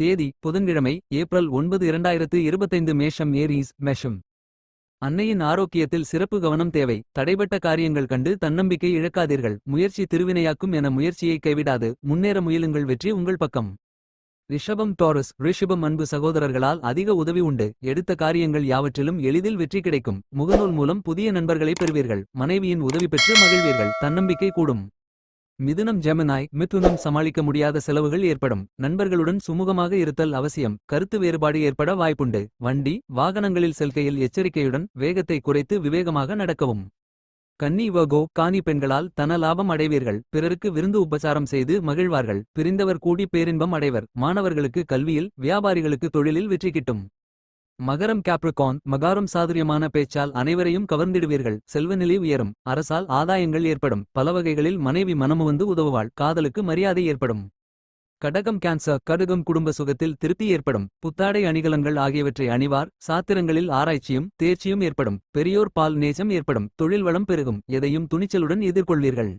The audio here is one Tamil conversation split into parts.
தேதி புதன்கிழமை ஏப்ரல் ஒன்பது இரண்டாயிரத்து இருபத்தைந்து மேஷம் ஏரீஸ் மெஷம். அன்னையின் ஆரோக்கியத்தில் சிறப்பு கவனம் தேவை. தடைபட்ட காரியங்கள் கண்டு தன்னம்பிக்கை இழக்காதீர்கள். முயற்சி திருவினையாக்கும் என முயற்சியை கைவிடாது. முன்னேற முயலுங்கள் வெற்றி உங்கள் பக்கம். ரிஷபம் டாரஸ் ரிஷபம் அன்பு சகோதரர்களால் அதிக உதவி உண்டு. எடுத்த காரியங்கள் யாவற்றிலும் எளிதில் வெற்றி கிடைக்கும். முகநூல் மூலம் புதிய நண்பர்களை பெறுவீர்கள். மனைவியின் உதவி பெற்று மகிழ்வீர்கள். தன்னம்பிக்கை கூடும். மிதுனம் ஜெமனாய் மிதுனம் சமாளிக்க முடியாத செலவுகள் ஏற்படும். நண்பர்களுடன் சுமூகமாக இருத்தல் அவசியம். கருத்து வேறுபாடு ஏற்பட வாய்ப்புண்டு. வண்டி வாகனங்களில் செல்கையில் எச்சரிக்கையுடன் வேகத்தை குறைத்து விவேகமாக நடக்கவும். கன்னி வகோ காணி பெண்களால் தன லாபம் அடைவீர்கள். பிறருக்கு விருந்து உபசாரம் செய்து மகிழ்வார்கள். பிரிந்தவர் கூடி பேரின்பம் அடைவர். மாணவர்களுக்கு கல்வியில் வியாபாரிகளுக்கு தொழிலில் வெற்றி கிட்டும். மகரம் கேப்ரிகான் மகாரம் சாதுரியமான பேச்சால் அனைவரையும் கவர்ந்திடுவீர்கள். செல்வநிலை உயரும். அரசால் ஆதாயங்கள் ஏற்படும். பல வகைகளில் மனைவி மனமுவந்து உதவுவாள். காதலுக்கு மரியாதை ஏற்படும். கடகம் கேன்சர் கடுகம் குடும்ப சுகத்தில் திருப்தி ஏற்படும். புத்தாடை அணிகலங்கள் ஆகியவற்றை அணிவார். சாத்திரங்களில் ஆராய்ச்சியும் தேர்ச்சியும் ஏற்படும். பெரியோர் பால் நேசம் ஏற்படும். தொழில் வளம் பெருகும். எதையும் துணிச்சலுடன் எதிர்கொள்வீர்கள்.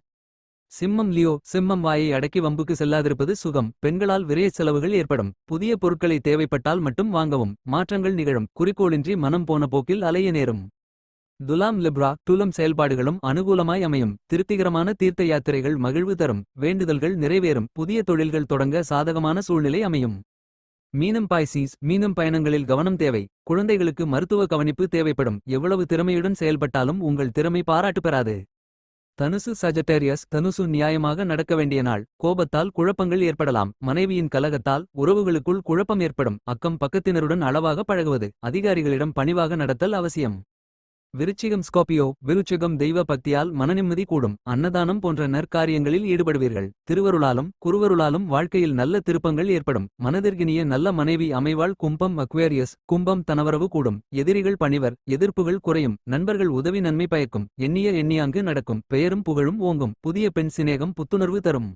சிம்மம் லியோ சிம்மம் வாயை அடக்கி வம்புக்கு செல்லாதிருப்பது சுகம். பெண்களால் விரைய செலவுகள் ஏற்படும். புதிய பொருட்களை தேவைப்பட்டால் மட்டும் வாங்கவும். மாற்றங்கள் நிகழும். குறிக்கோளின்றி மனம் போன போக்கில் அலைய நேரும். துலாம் லிப்ரா துலம் செயல்பாடுகளும் அனுகூலமாய் அமையும். திருப்திகரமான தீர்த்த யாத்திரைகள் மகிழ்வு தரும். வேண்டுதல்கள் நிறைவேறும். புதிய தொழில்கள் தொடங்க சாதகமான சூழ்நிலை அமையும். மீனம் பாய்சீஸ் மீனம் பயணங்களில் கவனம் தேவை. குழந்தைகளுக்கு மருத்துவ கவனிப்பு தேவைப்படும். எவ்வளவு திறமையுடன் செயல்பட்டாலும் உங்கள் திறமை பாராட்டு பெறாது. தனுசு சஜட்டேரியஸ் தனுசு நியாயமாக நடக்க வேண்டிய நாள். கோபத்தால் குழப்பங்கள் ஏற்படலாம். மனைவியின் கலகத்தால் உறவுகளுக்குள் குழப்பம் ஏற்படும். அக்கம் பக்கத்தினருடன் அளவாக பழகுவது. அதிகாரிகளிடம் பணிவாக நடத்தல் அவசியம். விருச்சிகம் ஸ்காபியோ விருச்சிகம் தெய்வ பக்தியால் மனநிம்மதி கூடும். அன்னதானம் போன்ற நற்காரியங்களில் ஈடுபடுவீர்கள். திருவருளாலும் குருவருளாலும் வாழ்க்கையில் நல்ல திருப்பங்கள் ஏற்படும். மனதிற்கினிய நல்ல மனைவி அமைவாள் கும்பம் அக்வேரியஸ் கும்பம் தனவரவு கூடும். எதிரிகள் பணிவர் எதிர்ப்புகள் குறையும். நண்பர்கள் உதவி நன்மை பயக்கும். எண்ணிய எண்ணியாங்கு நடக்கும். பெயரும் புகழும் ஓங்கும். புதிய பெண் சிநேகம் புத்துணர்வு தரும்.